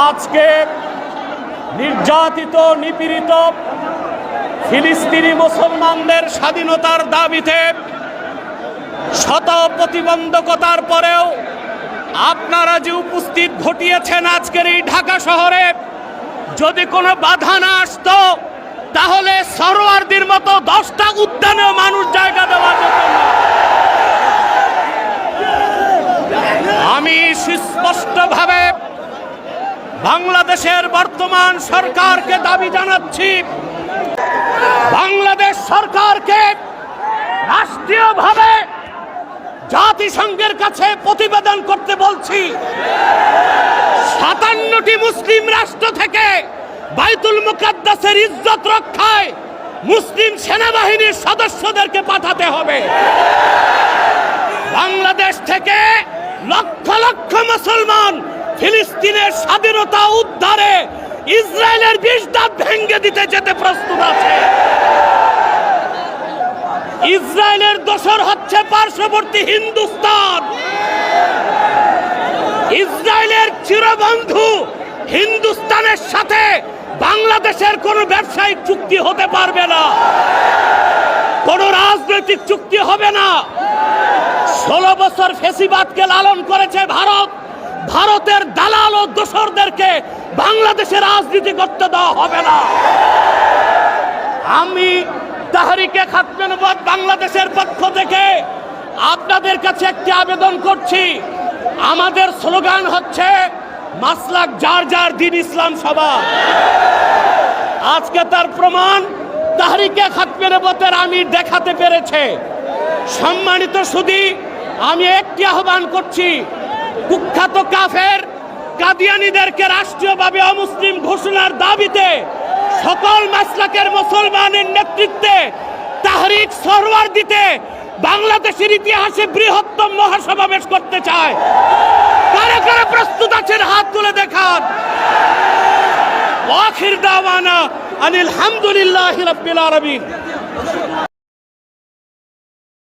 আজকে নির্যাতিত, নিপীড়িত ফিলিস্তিনি মুসলমানদের স্বাধীনতার দাবিতে শত প্রতিবন্ধকতার পরেও আপনারা যে উপস্থিত ঘটিয়েছেন আজকের এই ঢাকা শহরে, যদি কোনো বাধা না আসতো, তাহলে সরোয়ারদের মতো দশটা উদ্যানেও মানুষ জায়গা দেওয়া যেত আমি সুস্পষ্টভাবে বাংলাদেশের বর্তমান সরকারকে দাবি জানাচ্ছি। বাংলাদেশ সরকারকে রাষ্ট্রীয়ভাবে জাতিসংঘের কাছে প্রতিবেদন করতে বলছি। সাতান্নটি মুসলিম রাষ্ট্র থেকে বাইতুল মুকাদ্দাসের ইজ্জত রক্ষায় মুসলিম সেনাবাহিনীর সদস্যদেরকে পাঠাতে হবে। বাংলাদেশ থেকে লক্ষ লক্ষ মুসলমান ফিলিস্তিনের স্বাধীনতা উদ্ধারে ইসরায়েলের বিষ দাঁত ভেঙ্গে দিতে যেতে প্রস্তুত আছে। ইসরায়েলের দোসর হচ্ছে পার্শ্ববর্তী হিন্দুস্তান। ইসরায়েলের চিরবন্ধু হিন্দুস্তানের সাথে বাংলাদেশের কোন ব্যবসায়িক চুক্তি হতে পারবে না। কোন রাজনৈতিক চুক্তি হবে না। ষোলো বছর ফেসিবাদকে লালন করেছে ভারত। ভারতের দালাল ও দোসরদেরকে বাংলাদেশে রাজনীতি করতে দেওয়া হবে না। আমি তাহারিকে খাতমেনবাদ বাংলাদেশের পক্ষ থেকে আপনাদের কাছে একটি আবেদন করছি। আমাদের স্লোগান হচ্ছে, মাসলাক যার যার দিন ইসলাম সভা আজকে তার প্রমাণ তাহারিকে খাতমেনবতের আমি দেখাতে পেরেছে। সম্মানিত সুদী, আমি একটি আহ্বান করছি কুখ্যাত কাফের কাদিয়ানিদেরকে রাষ্ট্রীয়ভাবে অমুসলিম ঘোষণার দাবিতে সকল মাসলাকের মুসলমানের নেতৃত্বে তাহরিক সরওয়ার দিতে বাংলাদেশের ইতিহাসে বৃহত্তম মহাসমাবেশ করতে চায়। কারা কারা প্রস্তুত আছেন হাত তুলে দেখান। আখির দাওয়ানা আনিল হামদুলিল্লাহ রাব্বিল আলামিন।